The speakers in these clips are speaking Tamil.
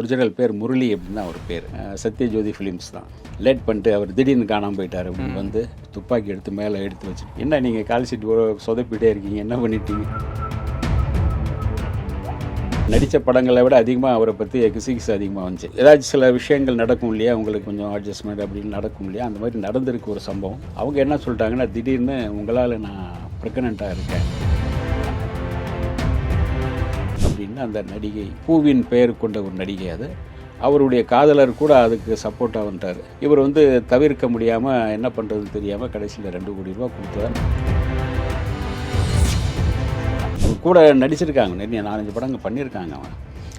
ஒரிஜினல் பேர் முரளி அப்படின்னு தான் அவர் பேர் சத்யஜோதி ஃபிலிம்ஸ் தான். லேட் பண்ணிட்டு அவர் திடீர்னு காணாமல் போயிட்டார் அப்படின்னு வந்து துப்பாக்கி எடுத்து மேலே எடுத்து வச்சு என்ன நீங்கள் கால் ஷீட் சொதப்பிட்டே இருக்கீங்க? என்ன பண்ணிட்டீங்க? நடித்த படங்களை விட அதிகமாக அவரை பற்றி எக்ஸிக்ஸ் அதிகமாக வந்துச்சு. ஏதாச்சும் சில விஷயங்கள் நடக்கும் இல்லையா? உங்களுக்கு கொஞ்சம் அட்ஜஸ்ட்மெண்ட் அப்படின்னு நடக்கும் இல்லையா? அந்த மாதிரி நடந்திருக்கு ஒரு சம்பவம். அவங்க என்ன சொல்லிட்டாங்கன்னா திடீர்னு உங்களால் நான் ப்ரெக்னெண்ட்டாக இருக்கேன். அப்படின்னு அந்த நடிகை? பூவின் பெயர் கொண்ட ஒரு நடிகை அது. அவருடைய காதலர் கூட அதுக்கு சப்போர்ட்டாக வந்துட்டார். இவர் வந்து தவிர்க்க முடியாமல் என்ன பண்ணுறதுன்னு தெரியாமல் கடைசியில் ரெண்டு கோடி ரூபா கொடுத்தார் கூட நடிச்சிருக்காங்க. நிறைய நாலஞ்சு படங்கள் பண்ணியிருக்காங்க அவன்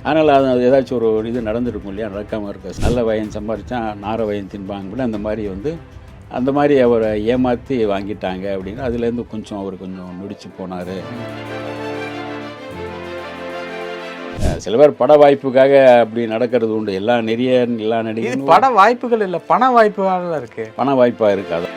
ஆனால் அது ஏதாச்சும் ஒரு இது நடந்திருக்கும் இல்லையா? நடக்காமல் இருக்க நல்ல வயன் சம்பாரித்தான் நார வயன் தின்பாங்க கூட அந்த மாதிரி வந்து அந்த மாதிரி அவரை ஏமாற்றி வாங்கிட்டாங்க அப்படின்னு அதுலேருந்து கொஞ்சம் அவர் கொஞ்சம் நொடிச்சு போனார். சில பேர் பட வாய்ப்புக்காக அப்படி நடக்கிறது உண்டு. எல்லா நிறைய எல்லா நடிகரும் பட வாய்ப்புகள் இல்ல பண வாய்ப்புகள் இருக்கு. பண வாய்ப்பாக இருக்காது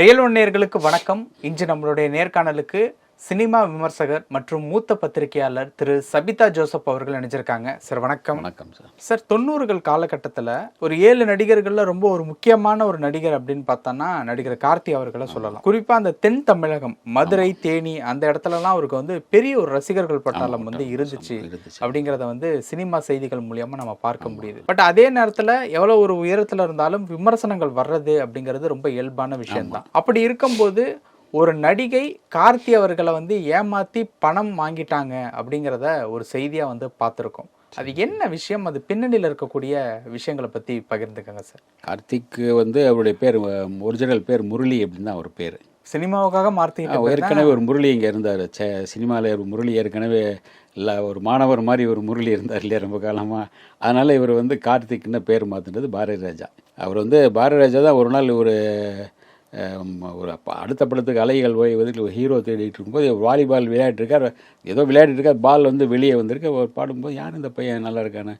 ரியல் ஒன் நேயர்களுக்கு வணக்கம். இன்று நம்மளுடைய நேர்காணலுக்கு சினிமா விமர்சகர் மற்றும் மூத்த பத்திரிகையாளர் திரு சபிதா ஜோசப் அவர்கள் இணைஞ்சிருக்காங்க. சார் வணக்கம். வணக்கம் சார். சார் தொண்ணூறுகள் காலகட்டத்தில் ஒரு ஏழு நடிகர்கள்ல ரொம்ப ஒரு முக்கியமான ஒரு நடிகர் அப்படின்னு பார்த்தோன்னா நடிகர் கார்த்தி அவர்களை சொல்லலாம். குறிப்பா அந்த தென் தமிழகம் மதுரை தேனி அந்த இடத்துலலாம் அவருக்கு வந்து பெரிய ஒரு ரசிகர்கள் பட்டாளம் வந்து இருந்துச்சு இருந்துச்சு. அப்படிங்கிறத வந்து சினிமா செய்திகள் மூலியமா நம்ம பார்க்க முடியுது. பட் அதே நேரத்துல எவ்வளவு ஒரு உயரத்துல இருந்தாலும் விமர்சனங்கள் வர்றது அப்படிங்கிறது ரொம்ப இயல்பான விஷயம்தான். அப்படி இருக்கும்போது ஒரு நடிகை கார்த்தி அவர்களை வந்து ஏமாத்தி பணம் வாங்கிட்டாங்க அப்படிங்கிறத ஒரு செய்தியா வந்து பார்த்துருக்கோம். அது என்ன விஷயம்? அது பின்னணியில் இருக்கக்கூடிய விஷயங்களை பத்தி பகிர்ந்துக்கங்க சார். கார்த்திக் வந்து அவருடைய பேர் ஒரிஜினல் பேர் முரளி அப்படின்னு தான் அவர் பேர். சினிமாவுக்காக மாற்றிக்கிட்டு ஏற்கனவே ஒரு முரளி இங்கே இருந்தார். சே சினிமாவில் ஒரு முரளி ஏற்கனவே இல்லை ஒரு மாணவர் மாதிரி ஒரு முரளி இருந்தார் இல்லையா ரொம்ப காலமாக அதனால் இவர் வந்து கார்த்திக்னு பேர் மாற்றினது பாரதி ராஜா. அவர் வந்து பாரதி ராஜா தான் ஒரு நாள் ஒரு ஒரு அடுத்த படத்துக்கு அலைகள் போய் ஒரு ஹீரோ தேடிட்டு இருக்கும்போது வாலிபால் விளையாட்டுருக்கார் ஏதோ விளையாடிட்டு இருக்கார் பால் வந்து வெளியே வந்திருக்கு. அவர் பாடும்போது யார் இந்த பையன்? நல்லா இருக்கானே?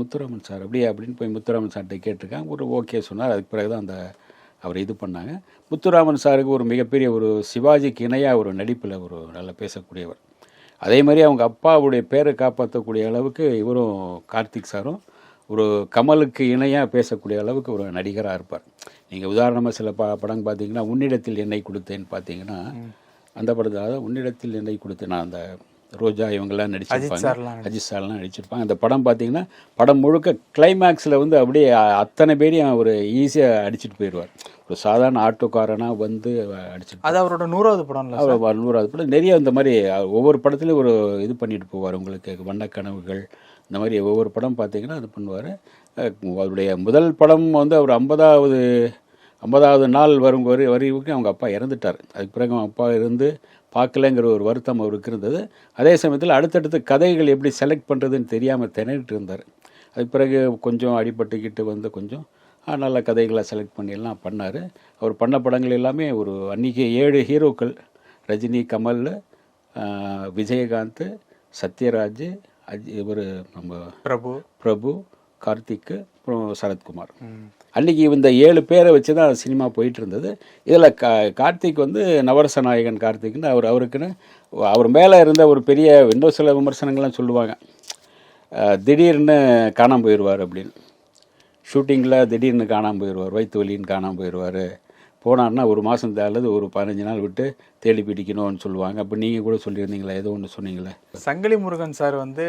முத்துராமன் சார். அப்படியே அப்படின்னு போய் முத்துராமன் சார்கிட்ட கேட்டிருக்காங்க. ஒரு ஓகே சொன்னார். அதுக்கு பிறகு தான் அந்த அவர் இது பண்ணாங்க. முத்துராமன் சாருக்கு ஒரு மிகப்பெரிய ஒரு சிவாஜிக்கு இணையாக ஒரு நடிப்பில் ஒரு நல்லா பேசக்கூடியவர். அதே மாதிரி அவங்க அப்பாவுடைய பேரை காப்பாற்றக்கூடிய அளவுக்கு இவரும் கார்த்திக் சாரும் ஒரு கமலுக்கு இணையாக பேசக்கூடிய அளவுக்கு ஒரு நடிகராக இருப்பார். நீங்கள் உதாரணமாக சில ப படம் பார்த்தீங்கன்னா உன்னிடத்தில் என்னை கொடுத்தேன்னு பார்த்தீங்கன்னா அந்த படத்தில் அதாவது உன்னிடத்தில் என்னை கொடுத்தேன் நான் அந்த ரோஜா இவங்கெல்லாம் நடிச்சிருப்பாங்க. அஜித் சார்லாம் நடிச்சிருப்பாங்க. அந்த படம் பார்த்தீங்கன்னா படம் முழுக்க கிளைமேக்ஸில் வந்து அப்படியே அத்தனை பேரையும் அவர் ஈஸியாக அடிச்சிட்டு போயிடுவார் ஒரு சாதாரண ஆட்டோக்காரனாக வந்து அடிச்சிட்டு அது அவரோட நூறாவது படம்ல அவர் வல்லுறாது படம். நிறைய இந்த மாதிரி ஒவ்வொரு படத்துலையும் ஒரு இது பண்ணிட்டு போவார் உங்களுக்கு. வண்ணக்கனவுகள் இந்த மாதிரி ஒவ்வொரு படம் பார்த்தீங்கன்னா அது பண்ணுவார். அவருடைய முதல் படம் வந்து அவர் ஐம்பதாவது ஐம்பதாவது நாள் வரும் வரி வரைக்கும் அவங்க அப்பா இறந்துட்டார். அதுக்கு பிறகு அவங்க அப்பா இருந்து பார்க்கலங்கிற ஒரு வருத்தம் அவருக்கு இருந்தது. அதே சமயத்தில் அடுத்தடுத்து கதைகள் எப்படி செலக்ட் பண்ணுறதுன்னு தெரியாமல் திணறிட்டு இருந்தார். அதுக்கு பிறகு கொஞ்சம் அடிபட்டுக்கிட்டு வந்து கொஞ்சம் நல்ல கதைகளை செலக்ட் பண்ணி எல்லாம் பண்ணார். அவர் பண்ண படங்கள் எல்லாமே ஒரு அன்றைக்கி ஏழு ஹீரோக்கள். ரஜினி கமல் விஜயகாந்த் சத்யராஜ் அஜ் இவர் நம்ம பிரபு. பிரபு கார்த்திக் அப்புறம் சரத்குமார். அன்னைக்கு இந்த ஏழு பேரை வச்சு தான் சினிமா போயிட்டு இருந்தது இதில் கா கார்த்திக் வந்து நவரச நாயகன் கார்த்திக்னு அவர் அவருக்குன்னு அவர் மேலே இருந்த ஒரு பெரிய இன்னும் சில விமர்சனங்கள்லாம் சொல்லுவாங்க. திடீர்னு காணாமல் போயிடுவார் அப்படின்னு. ஷூட்டிங்கில் திடீர்னு காணாமல் போயிடுவார் வயிற்று வலின்னு காணாமல் போயிடுவார். போனார்னா ஒரு மாதம் அல்லது ஒரு பதினஞ்சு நாள் விட்டு தேடி பிடிக்கணும்னு சொல்லுவாங்க. அப்போ நீங்கள் கூட சொல்லியிருந்தீங்களா? ஏதோ ஒன்று சொன்னீங்களே. சங்கிலி முருகன் சார் வந்து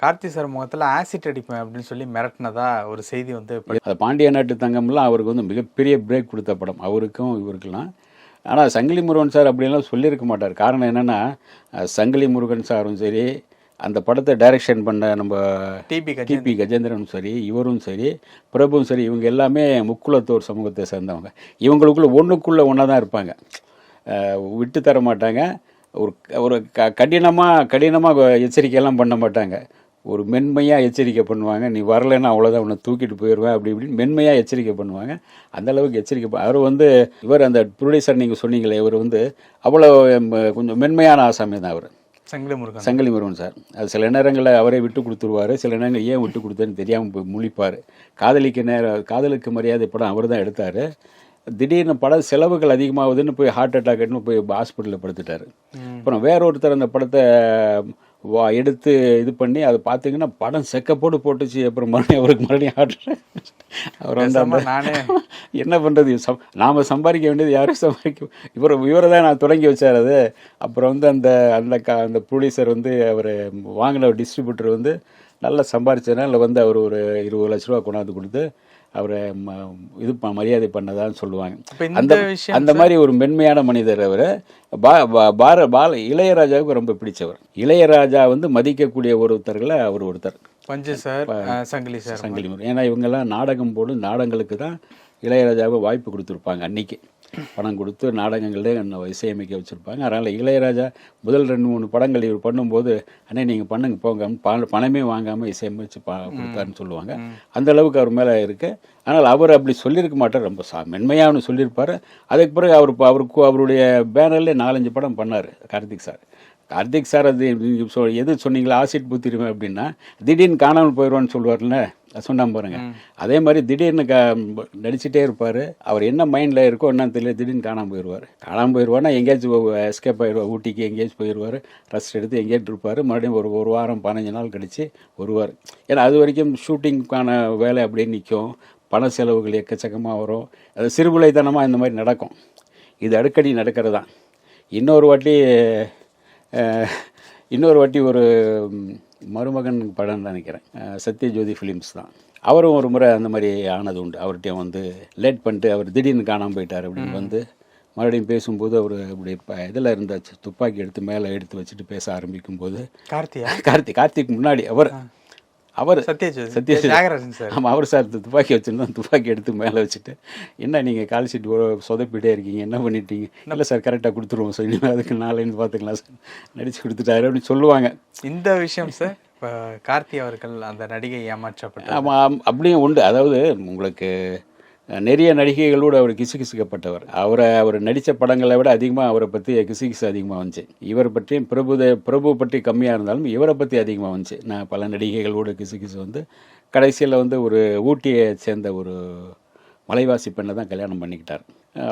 கார்த்தி சார் முகத்துல ஆசிட் அடிப்பேன் அப்படின்னு சொல்லி மிரட்டினதா ஒரு செய்தி வந்து அது பாண்டிய நாட்டு தங்கம்லாம் அவருக்கு வந்து மிகப்பெரிய பிரேக் கொடுத்த படம். அவருக்கும் இவருக்கெல்லாம். ஆனால் சங்கிலி முருகன் சார் அப்படிலாம் சொல்லியிருக்க மாட்டார். காரணம் என்னென்னா சங்கிலி முருகன் சாரும் சரி அந்த படத்தை டைரக்ஷன் பண்ண நம்ம டிபி டிபி கஜேந்திரனும் சரி இவரும் சரி பிரபுவும் சரி இவங்க எல்லாமே முக்குலத்தோர் சமூகத்தை சேர்ந்தவங்க. இவங்களுக்குள்ள ஒன்றுக்குள்ளே ஒன்றா தான் இருப்பாங்க. விட்டு தர மாட்டாங்க. ஒரு ஒரு க கடினமாக கடினமாக எச்சரிக்கையெல்லாம் பண்ண மாட்டாங்க. ஒரு மென்மையாக எச்சரிக்கை பண்ணுவாங்க. நீ வரலைன்னா அவ்வளோதான் உன்னை தூக்கிட்டு போயிடுவேன் அப்படி இப்படின்னு மென்மையாக எச்சரிக்கை பண்ணுவாங்க. அந்த அளவுக்கு எச்சரிக்கை அவர் வந்து இவர் அந்த ப்ரொடியூசர் நீங்கள் சொன்னீங்களே இவர் வந்து அவ்வளோ கொஞ்சம் மென்மையான ஆசாமி தான் அவர். சங்கிலி முருகன் சங்கிலி முருகன் சார். அது சில நேரங்களில் அவரே விட்டு கொடுத்துருவாரு சில நேரங்கள் ஏன் விட்டு கொடுத்தேன்னு தெரியாமல் போய் முழிப்பார். காதலிக்கு நேர காதலுக்கு மரியாதை படம் அவர் தான் எடுத்தார். திடீர்னு பட செலவுகள் அதிகமாகுதுன்னு போய் ஹார்ட் அட்டாக்னு போய் ஹாஸ்பிட்டலில் படுத்துட்டாரு. அப்புறம் வேற ஒருத்தர் அந்த படத்தை வா எடுத்து இது பண்ணி அதை பார்த்தீங்கன்னா படம் செக்கப்போடு போட்டுச்சு. அப்புறம் மறுபடியும் அவருக்கு மறுபடியும் ஹார்ட் அவர் வந்து நானே என்ன பண்ணுறது சம் நாம் சம்பாதிக்க வேண்டியது யாரும் சம்பாதிக்க இவர் இவரை தான் நான் தொடங்கி வச்சார் அது. அப்புறம் வந்து அந்த அந்த க அந்த ப்ரொடியூசர் வந்து அவர் வாங்கின டிஸ்ட்ரிபியூட்டர் வந்து நல்லா சம்பாரிச்சதுனால வந்து அவர் ஒரு இருபது லட்ச ரூபா கொண்டாந்து கொடுத்து அவரை ம- இது மரியாதை பண்ணதான்னு சொல்லுவாங்க. அந்த அந்த மாதிரி ஒரு மென்மையான மனிதர் அவர். பா பார பால இளையராஜாவுக்கு ரொம்ப பிடிச்சவர். இளையராஜா வந்து மதிக்கக்கூடிய ஒருத்தர்களை அவர் ஒருத்தர். பஞ்சு சார் சங்கிலி சார். சங்கிலி. ஏன்னா இவங்கெல்லாம் நாடகம் போடும் நாடகங்களுக்கு தான் இளையராஜாவை வாய்ப்பு கொடுத்துருப்பாங்க அன்னைக்கு. பணம் கொடுத்து நாடகங்களே என்னை இசையமைக்க வச்சுருப்பாங்க. அதனால் இளையராஜா முதல் ரெண்டு மூணு படங்கள் இவர் பண்ணும்போது அண்ணே நீங்கள் பண்ணுங்க போங்க. பண- பணமே வாங்காமல் இசையமைச்சு பா கொடுத்தாருன்னு சொல்லுவாங்க. அந்த அளவுக்கு அவர் மேலே இருக்கு. ஆனால் அவர் அப்படி சொல்லியிருக்க மாட்டார். ரொம்ப சா மென்மையாக ஒன்று சொல்லியிருப்பார் அதுக்கு பிறகு அவர் அவருக்கு அவருடைய பேனர்லேயே நாலஞ்சு படம் பண்ணார் கார்த்திக் சார். கார்த்திக் சார் அது எது சொன்னீங்களா ஆசிட் புத்திருவேன் அப்படின்னா திடீர்னு காணாமல் போயிடுவான்னு சொல்லுவார்ல. சொன்னா பாருங்க. அதே மாதிரி திடீர்னு க நடிச்சிட்டே இருப்பார். அவர் என்ன மைண்டில் இருக்கோ என்னன்னு தெரியல திடீர்னு காணாமல் போயிடுவார் காணாமல் போயிடுவார்னா எங்கேயாச்சும் எஸ்கேப் ஆயிடுவார் ஊட்டிக்கு எங்கேயாச்சும் போயிடுவார் ரெஸ்ட் எடுத்து எங்கேயாச்சும் இருப்பார். மறுபடியும் ஒரு ஒரு வாரம் பதினஞ்சு நாள் கழிச்சு வருவார். ஏன்னா அது வரைக்கும் ஷூட்டிங்க்கான வேலை அப்படியே நிற்கும் பண செலவுகள் எக்கச்சக்கமாக வரும். அது சிறுபிள்ளைத்தனமாக இந்த மாதிரி நடக்கும். இது அடிக்கடி நடக்கிறது தான். இன்னொரு வாட்டி இன்னொரு வாட்டி ஒரு மருமகன் படம் நினைக்கிறேன். சத்யஜோதி ஃபிலிம்ஸ் தான். அவரும் ஒரு முறை அந்த மாதிரி ஆனது உண்டு. அவர்கிட்டயும் வந்து லேட் பண்ணிட்டு அவர் திடீர்னு காணாமல் போயிட்டார் அப்படின்னு வந்து மறுபடியும் பேசும்போது அவர் அப்படி இதில் இருந்த துப்பாக்கி எடுத்து மேலே எடுத்து வச்சுட்டு பேச ஆரம்பிக்கும் போது கார்த்தியா? கார்த்திக் கார்த்திக் முன்னாடி அவர் அவர் சத்யஜோதி. சத்யஜோதி. தியாகராஜன் சார். ஆமாம் அவர் சார் துப்பாக்கி வச்சுருந்தோம் துப்பாக்கி எடுத்து மேலே வச்சுட்டு என்ன நீங்கள் கால் ஷீட் சொதப்பிட்டே இருக்கீங்க? என்ன பண்ணிட்டீங்க? இல்லை சார் கரெக்டாக கொடுத்துருவோம் இனிமேல் அதுக்கு நாளைன்னு பார்த்துக்கலாம் சார். நடிச்சு கொடுத்துட்டாரு அப்படின்னு சொல்லுவாங்க. இந்த விஷயம் சார் இப்போ கார்த்தி அவர்கள் அந்த நடிகை ஏமாற்றப்பட்டார். ஆமாம் அப்படியும் உண்டு. அதாவது உங்களுக்கு நிறைய நடிகைகளோடு அவர் கிசுகிசுக்கப்பட்டவர். அவரை அவர் நடித்த படங்களை விட அதிகமாக அவரை பற்றி கிசுகிசு அதிகமாக வந்துச்சு. இவரை பற்றியும் பிரபு பிரபு பற்றி கம்மியாக இருந்தாலும் இவரை பற்றி அதிகமாக வந்துச்சு. நான் பல நடிகைகளோட கிசுகிசு வந்து கடைசியில் வந்து ஒரு ஊட்டியை சேர்ந்த ஒரு மலைவாசி பெண்ணை தான் கல்யாணம் பண்ணிக்கிட்டார்.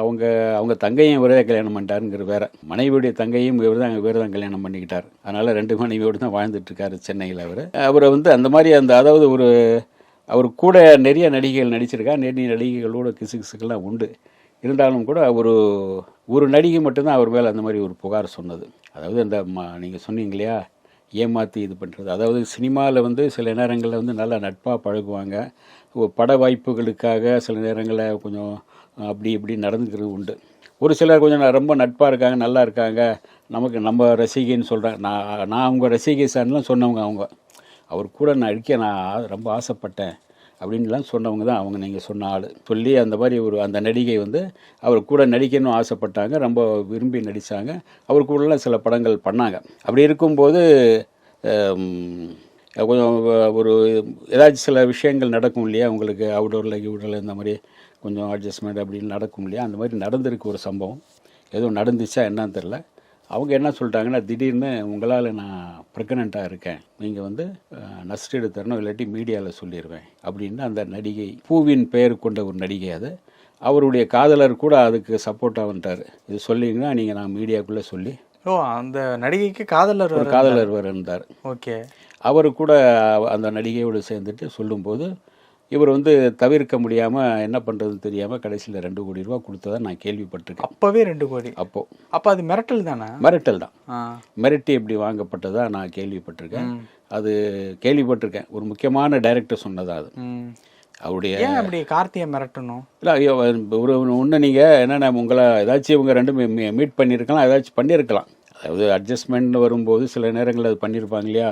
அவங்க அவங்க தங்கையும் இவரே கல்யாணம் பண்ணிட்டாருங்கிற வேற. மனைவியுடைய தங்கையும் இவர் தான் இவர் தான் கல்யாணம் பண்ணிக்கிட்டார். அதனால் ரெண்டு மனைவியோடு தான் வாழ்ந்துட்டு இருக்காரு சென்னையில் அவர். அவரை வந்து அந்த மாதிரி அந்த அதாவது ஒரு அவர் கூட நிறைய நடிகைகள் நடிச்சிருக்கா. நிறைய நடிகைகளோட கிசுகிசுக்கெல்லாம் உண்டு. இருந்தாலும் கூட ஒரு ஒரு நடிகை மட்டும்தான் அவர் மேலே அந்த மாதிரி ஒரு புகார் சொன்னது. அதாவது அந்த நீங்கள் சொன்னீங்க இல்லையா? ஏமாற்றி இது பண்ணுறது அதாவது சினிமாவில் வந்து சில நேரங்களில் வந்து நல்லா நட்பாக பழகுவாங்க. பட வாய்ப்புகளுக்காக சில நேரங்களில் கொஞ்சம் அப்படி இப்படி நடந்துக்கிறது உண்டு. ஒரு சிலர் கொஞ்சம் ரொம்ப நட்பாக இருக்காங்க நல்லா இருக்காங்க. நமக்கு நம்ம ரசிகைன்னு சொல்கிறேன் நான் நான் அவங்க ரசிகை சார்லாம் சொன்னவங்க அவங்க. அவர் கூட நான் அடிக்க நான் ரொம்ப ஆசைப்பட்டேன் அப்படின்லாம் சொன்னவங்க தான் அவங்க நீங்கள் சொன்ன ஆள். சொல்லி அந்த மாதிரி ஒரு அந்த நடிகை வந்து அவர் கூட நடிக்கணும்னு ஆசைப்பட்டாங்க ரொம்ப விரும்பி நடித்தாங்க அவர் கூடலாம் சில படங்கள் பண்ணாங்க. அப்படி இருக்கும்போது கொஞ்சம் ஒரு ஏதாச்சும் சில விஷயங்கள் நடக்கும் இல்லையா? உங்களுக்கு அவுடோரில் கிவுடோரில் இந்த மாதிரி கொஞ்சம் அட்ஜஸ்ட்மெண்ட் அப்படின்னு நடக்கும் இல்லையா? அந்த மாதிரி நடந்திருக்கு ஒரு சம்பவம். எதுவும் நடந்துச்சா என்னன்னு தெரில அவங்க என்ன சொல்லிட்டாங்கன்னா திடீர்னு உங்களால் நான் ப்ரெக்னெண்ட்டாக இருக்கேன். நீங்கள் வந்து நஷ்டீடு தரணும் இல்லாட்டி மீடியாவில் சொல்லிடுவேன் அப்படின்னு அந்த நடிகை பூவின் பெயர் கொண்ட ஒரு நடிகை அது. அவருடைய காதலர் கூட அதுக்கு சப்போர்ட்டாக வந்துட்டார். இது சொல்லிங்கன்னா நீங்கள் நான் மீடியாக்குள்ளே சொல்லி ஓ அந்த நடிகைக்கு காதலர் காதலர் இருந்தார். ஓகே. அவர் கூட அந்த நடிகையோடு சேர்ந்துட்டு சொல்லும்போது இவர் வந்து தவிர்க்க முடியாமல் என்ன பண்ணுறதுன்னு தெரியாமல் கடைசியில் ரெண்டு கோடி ரூபா கொடுத்ததா நான் கேள்விப்பட்டிருக்கேன். அப்பவே ரெண்டு கோடி. அப்போது அப்ப அது மிரட்டல் தானே? மிரட்டல் தான். மிரட்டி இப்படி வாங்கப்பட்டதா நான் கேள்விப்பட்டிருக்கேன். அது கேள்விப்பட்டிருக்கேன். ஒரு முக்கியமான டைரக்டர் சொன்னதா அது. அவருடைய ஏன் அப்படி கார்த்தியை மிரட்டணும்? இல்லை ஐயோ ஒரு ஒன்று நீங்கள் என்னென்ன உங்களை ஏதாச்சும் இவங்க ரெண்டும் மீட் பண்ணியிருக்கலாம் ஏதாச்சும் பண்ணியிருக்கலாம். அதாவது அட்ஜஸ்ட்மெண்ட் வரும்போது சில நேரங்களில் அது பண்ணியிருப்பாங்க இல்லையா?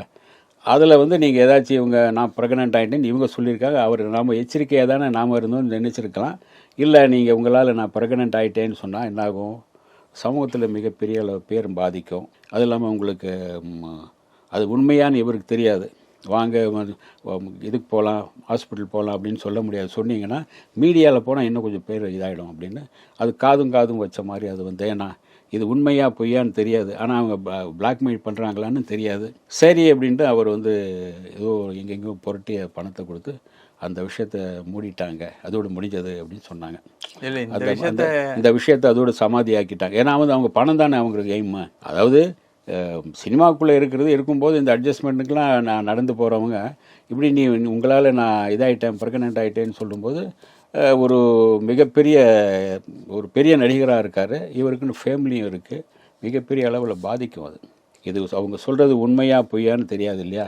அதில் வந்து நீங்கள் ஏதாச்சும் இவங்க நான் ப்ரெக்னென்ட் ஆகிட்டேன்னு இவங்க சொல்லியிருக்காங்க அவர் நாம் எச்சரிக்கையாக தானே நாம் இருந்தோம்னு நினச்சிருக்கலாம். இல்லை நீங்கள் உங்களால் நான் ப்ரெக்னென்ட் ஆகிட்டேன்னு சொன்னால் என்னாகும் சமூகத்தில் மிகப்பெரிய அளவு பேர் பாதிக்கும். அது இல்லாமல் உங்களுக்கு அது உண்மையான்னு இவருக்கு தெரியாது. வாங்க இதுக்கு போகலாம் ஹாஸ்பிட்டல் போகலாம் அப்படின்னு சொல்ல முடியாது. சொன்னீங்கன்னா மீடியாவில் போனால் இன்னும் கொஞ்சம் பேர் இதாகிடும் அப்படின்னு அது காதும் காதும் வச்ச மாதிரி அது வந்து ஏன்னா இது உண்மையா பொய்யான்னு தெரியாது. ஆனால் அவங்க பிளாக்மெயில் பண்ணுறாங்களான்னு தெரியாது. சரி அப்படின்ட்டு அவர் வந்து ஏதோ எங்கெங்கோ புரட்டிய பணத்தை கொடுத்து அந்த விஷயத்த மூடிட்டாங்க. அதோடு முடிஞ்சது அப்படின்னு சொன்னாங்க. அந்த இந்த விஷயத்தை அதோட சமாதி ஆக்கிட்டாங்க ஏன்னா வந்து அவங்க பணம் தானே அவங்களுக்கு எய்மு அதாவது சினிமாக்குள்ளே இருக்கிறது இருக்கும்போது இந்த அட்ஜஸ்ட்மெண்ட்டுக்கெலாம் நான் நடந்து போகிறவங்க இப்படி நீ உங்களால் நான் இதாகிட்டேன் ப்ரெக்னென்ட் ஆகிட்டேன்னு சொல்லும்போது ஒரு மிகப்பெரிய ஒரு பெரிய நடிகராக இருக்கார். இவருக்குன்னு ஃபேமிலியும் இருக்குது மிகப்பெரிய அளவில் பாதிக்கும் அது. இது அவங்க சொல்கிறது உண்மையாக பொய்யான்னு தெரியாது இல்லையா?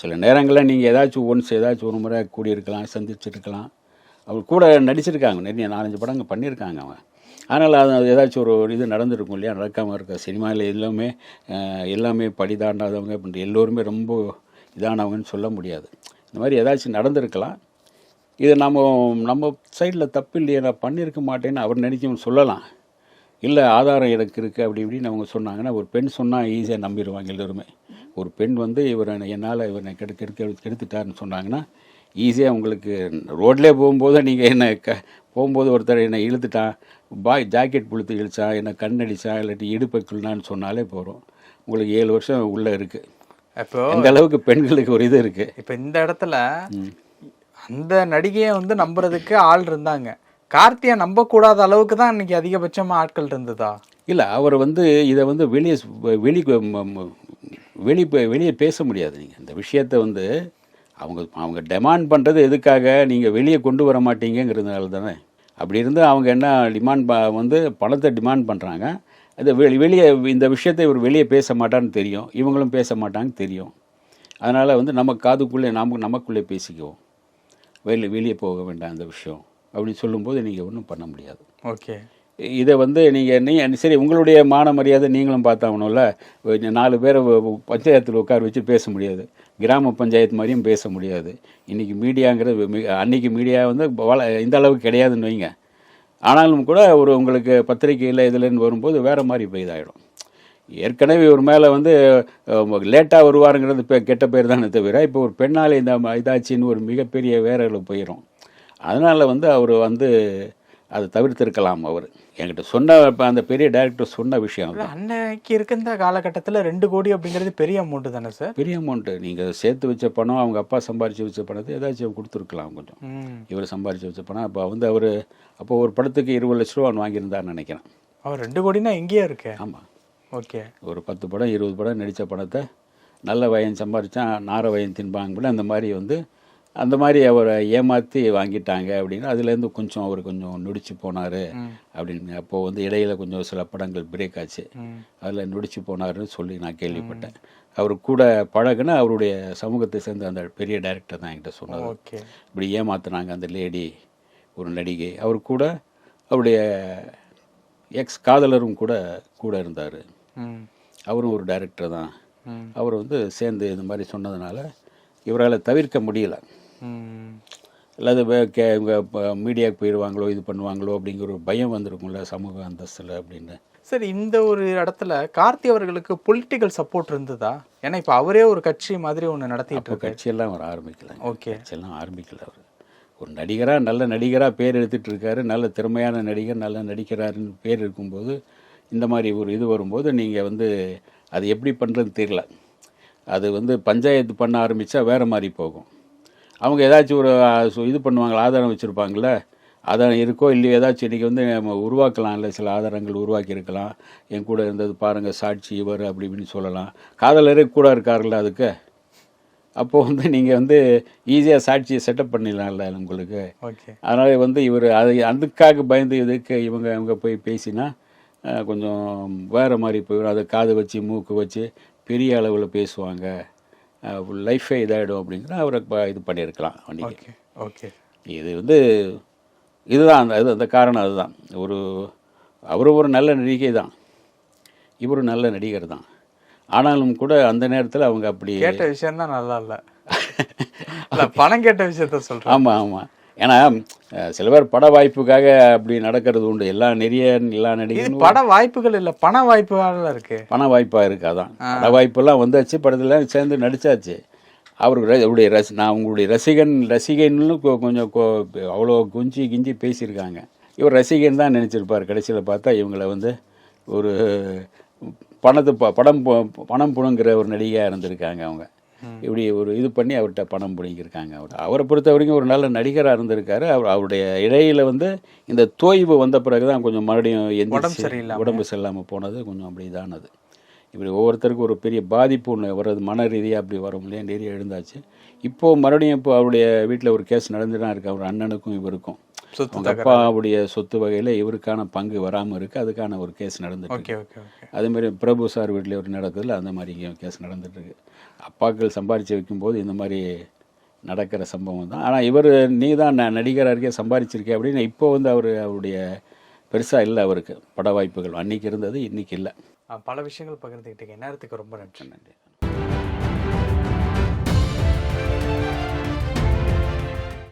சில நேரங்களில் நீங்கள் ஏதாச்சும் ஒன்ஸ் ஏதாச்சும் ஒரு முறை கூடியிருக்கலாம் சந்திச்சிருக்கலாம். அவர் கூட நடிச்சிருக்காங்க. நிறைய நாலஞ்சு படங்கள் பண்ணியிருக்காங்க அவன் அதனால் அது ஏதாச்சும் ஒரு இது நடந்திருக்கும் இல்லையா? நடக்காமல் இருக்க சினிமாவில் எல்லாமே எல்லாமே படிதாண்டாதவங்க. அப்படின்ட்டு எல்லோருமே ரொம்ப இதானவங்கன்னு சொல்ல முடியாது. இந்த மாதிரி ஏதாச்சும் நடந்திருக்கலாம். இது நம்ம நம்ம சைடில் தப்பு இல்லையே நான் பண்ணியிருக்க மாட்டேன்னு அவர் நினைக்கும் சொல்லலாம். இல்லை ஆதாரம் எனக்கு இருக்குது அப்படி இப்படின்னு அவங்க சொன்னாங்கன்னா ஒரு பெண் சொன்னால் ஈஸியாக நம்பிடுவாங்க எல்லோருமே. ஒரு பெண் வந்து இவர் என்னால் இவரை கெடு கெடுக்க கெடுத்துட்டாருன்னு சொன்னாங்கன்னா ஈஸியாக உங்களுக்கு ரோட்லேயே போகும்போது நீங்கள் என்ன க போகும்போது ஒருத்தர் என்னை இழுத்துட்டான் பாய் ஜாக்கெட் புளுத்து இழுச்சான் என்னை கண் அடித்தான் இல்லாட்டி இடுப்பை கிள்னான்னு சொன்னாலே போகிறோம் உங்களுக்கு ஏழு வருஷம் உள்ளே இருக்குது இப்போ எந்த அளவுக்கு பெண்களுக்கு ஒரு இது இருக்குது இப்ப இந்த இடத்துல அந்த நடிகையை வந்து நம்புறதுக்கு ஆள் இருந்தாங்க. கார்த்தியை நம்ப கூடாத அளவுக்கு தான் இன்னைக்கு அதிகபட்சமாக ஆட்கள் இருந்ததா? இல்லை அவர் வந்து இதை வந்து வெளியே வெளி வெளி வெளியே பேச முடியாது நீங்கள் இந்த விஷயத்தை வந்து அவங்க அவங்க டிமாண்ட் பண்ணுறது எதுக்காக நீங்கள் வெளியே கொண்டு வர மாட்டீங்கிறதுனால தானே. அப்படி இருந்து அவங்க என்ன டிமாண்ட் ப வந்து பணத்தை டிமாண்ட் பண்ணுறாங்க அது வெளி வெளியே இந்த விஷயத்தை இவர் வெளியே பேச மாட்டான்னு தெரியும். இவங்களும் பேச மாட்டாங்க தெரியும். அதனால் வந்து நம்ம காதுக்குள்ளே நாம் நமக்குள்ளே பேசிக்குவோம். வெளியே வெளியே போக வேண்டாம் அந்த விஷயம். அப்படின்னு சொல்லும்போது நீங்கள் ஒன்றும் பண்ண முடியாது. ஓகே. இதை வந்து நீங்கள் நீ சரி உங்களுடைய மான மரியாதை நீங்களும் பார்த்தாகணும்ல. நாலு பேரை பஞ்சாயத்தில் உட்கார வச்சு பேச முடியாது. கிராம பஞ்சாயத்து மாதிரியும் பேச முடியாது. இன்றைக்கி மீடியாங்கிறது அன்னைக்கு மீடியா வந்து வள இந்த அளவுக்கு கிடையாதுன்னு வைங்க. ஆனாலும் கூட ஒரு உங்களுக்கு பத்திரிக்கையில் இதுலன்னு வரும்போது வேறு மாதிரி போய் இதாகிடும் ஏற்கனவே ஒரு மேலே வந்து லேட்டாக வருவாருங்கிறது இப்போ கெட்ட பேர் தானே தவிர இப்போ ஒரு பெண்ணால் இந்த இதாச்சின்னு ஒரு மிகப்பெரிய வேறையில் போயிடும் அதனால் வந்து அவர் வந்து அதை தவிர்த்திருக்கலாம் அவர். என்கிட்ட சொன்ன இப்ப அந்த பெரிய டைரக்டர் சொன்ன விஷயம் அன்னைக்கு இருக்கின்ற காலகட்டத்துல ரெண்டு கோடி அப்படிங்கிறது பெரிய அமௌண்ட் தானே சார் பெரிய அமௌண்ட்டு நீங்கள் சேர்த்து வச்ச பணம் அவங்க அப்பா சம்பாரித்து வச்ச பணத்தை ஏதாச்சும் கொடுத்துருக்கலாம் கொஞ்சம். இவர் சம்பாரித்து வச்ச பணம் அப்போ வந்து அவர் அப்போ ஒரு படத்துக்கு இருபது லட்ச ரூபா வாங்கியிருந்தாருன்னு நினைக்கிறேன். அவர் ரெண்டு கோடினா எங்கேயா இருக்கு. ஆமாம் ஓகே. ஒரு பத்து படம் இருபது படம் நடித்த பணத்தை நல்ல வயன் சம்பாரித்தான் நார வயன் தின்பாங்க அந்த மாதிரி வந்து அந்த மாதிரி அவரை ஏமாற்றி வாங்கிட்டாங்க அப்படின்னு அதுலேருந்து கொஞ்சம் அவர் கொஞ்சம் நொடிச்சு போனார் அப்படின்னு. அப்போது வந்து இடையில கொஞ்சம் சில படங்கள் பிரேக் ஆச்சு. அதில் நொடிச்சு போனாருன்னு சொல்லி நான் கேள்விப்பட்டேன். அவர் கூட பழகுன அவருடைய சமூகத்தை சேர்ந்த அந்த பெரிய டைரக்டர் தான் என்கிட்ட சொன்னார். ஓகே. இப்படி ஏமாத்துனாங்க அந்த லேடி ஒரு நடிகை. அவர் கூட அவருடைய எக்ஸ் காதலரும் கூட கூட இருந்தார். அவரும் ஒரு டைரக்டர் தான். அவர் வந்து சேர்ந்து இந்த மாதிரி சொன்னதுனால இவரால் தவிர்க்க முடியல. கே இவங்க மீடியாவுக்கு போயிடுவாங்களோ இது பண்ணுவாங்களோ அப்படிங்கிற ஒரு பயம் வந்திருக்கும்ல சமூக அந்தஸ்தில் அப்படின்னு. சரி இந்த ஒரு இடத்துல கார்த்தி அவர்களுக்கு பொலிட்டிக்கல் சப்போர்ட் இருந்ததா? ஏன்னா இப்போ அவரே ஒரு கட்சி மாதிரி ஒன்று நடத்திட்டு இப்போ இருக்காரு கட்சியெல்லாம் அவர் ஆரம்பிக்கல. ஓகே. கட்சியெல்லாம் ஆரம்பிக்கல அவர். ஒரு நடிகராக நல்ல நடிகராக பேர் எடுத்துட்டு இருக்காரு. நல்ல திறமையான நடிகர் நல்லா நடிக்கிறாருன்னு பேர் இருக்கும்போது இந்த மாதிரி ஒரு இது வரும்போது நீங்கள் வந்து அது எப்படி பண்ணுறதுன்னு தெரியல. அது வந்து பஞ்சாயத்து பண்ண ஆரம்பித்தா வேறு மாதிரி போகும். அவங்க ஏதாச்சும் ஒரு இது பண்ணுவாங்களா ஆதாரம் வச்சுருப்பாங்களே ஆதாரம் இருக்கோ இல்லையோ ஏதாச்சும் இன்றைக்கி வந்து நம்ம உருவாக்கலாம்ல சில ஆதாரங்கள் உருவாக்கி இருக்கலாம் என் கூட இருந்தது பாருங்கள் சாட்சி இவர் அப்படி இப்படின்னு சொல்லலாம். காதலரே கூட இருக்காருல்ல அதுக்கு. அப்போது வந்து நீங்கள் வந்து ஈஸியாக சாட்சியை செட்டப் பண்ணிடலாம்ல உங்களுக்கு. ஓகே. அதனால் வந்து இவர் அதை அதுக்காக பயந்து இதுக்கு இவங்க இவங்க போய் பேசினா கொஞ்சம் வேறு மாதிரி போயிடும் அதை காது வச்சு மூக்கு வச்சு பெரிய அளவில் பேசுவாங்க. லைஃபே இதாகிடும் அப்படிங்கிற அவரை இது பண்ணியிருக்கலாம் ஓகே ஓகே. இது வந்து இதுதான் அந்த இது அந்த காரணம் அதுதான். ஒரு அவரும் ஒரு நல்ல நடிகை தான். இவரும் நல்ல நடிகர் தான். ஆனாலும் கூட அந்த நேரத்தில் அவங்க அப்படி கேட்ட விஷயம் தான் நல்லா இல்ல. பணம் கேட்ட விஷயத்த சொல்றேன். ஆமாம் ஆமாம் ஏன்னா சில பேர் பட வாய்ப்புக்காக அப்படி நடக்கிறது உண்டு. எல்லா நிறைய எல்லா நடிகரும் பட வாய்ப்புகள் இல்ல பண வாய்ப்புகள் இருக்கு. பண வாய்ப்பாக இருக்கு அதான். பட வாய்ப்பெல்லாம் வந்தாச்சு படத்துல சேர்ந்து நடிச்சாச்சு. அவருக்கு ர- அவருடைய ரசி நான் உங்களுடைய ரசிகன் ரசிகன்னு கொஞ்சம் அவ்வளோ குஞ்சி கிஞ்சி பேசியிருக்காங்க. இவர் ரசிகன் தான் நினச்சிருப்பார். கடைசியில் பார்த்தா இவங்கள வந்து ஒரு பணத்து ப- படம் பணம் புணுங்கிற ஒரு நடிகையாக இருந்திருக்காங்க அவங்க. இப்படி ஒரு இது பண்ணி அவர்கிட்ட பணம் பிடிங்கிருக்காங்க அவர் அவரை பொறுத்த வரைக்கும் ஒரு நல்ல நடிகராக இருந்திருக்காரு. அவர் அவருடைய இடையில வந்து இந்த தோய்வு வந்த பிறகு தான் கொஞ்சம் மறுபடியும் சரியில்லாம. உடம்பு சரியில்லாமல் போனது கொஞ்சம் அப்படி இதானது. இப்படி ஒவ்வொருத்தருக்கும் ஒரு பெரிய பாதிப்பு ஒன்று வர்றது மன ரீதியாக அப்படி வரும் இல்லையா? நிறைய எழுந்தாச்சு. இப்போது மறுபடியும் இப்போ அவருடைய வீட்டில் ஒரு கேஸ் நடந்து தான் இருக்கு. அவர் அண்ணனுக்கும் இவருக்கும். அவங்க அப்பாவுடைய சொத்து வகையில் இவருக்கான பங்கு வராமல் இருக்குது அதுக்கான ஒரு கேஸ் நடந்துட்டு ஓகே ஓகே ஓகே. அதே மாதிரி பிரபு சார் வீட்டில் ஒரு நடக்குதுல அந்த மாதிரி இங்கேயும் கேஸ் நடந்துட்டு இருக்கு. அப்பாக்கள் சம்பாரித்து வைக்கும்போது இந்த மாதிரி நடக்கிற சம்பவம் தான். ஆனால் இவர் நீ தான் ந- நடிகரா இருக்கே சம்பாரிச்சிருக்கே அப்படின்னு இப்போ வந்து அவர் அவருடைய பெருசாக இல்லை அவருக்கு. பட வாய்ப்புகள் அன்னைக்கு இருந்தது இன்னைக்கு இல்லை. பல விஷயங்கள் பகிர்ந்துக்கிட்டீங்க நேரத்துக்கு ரொம்ப நன்றி. நன்றி.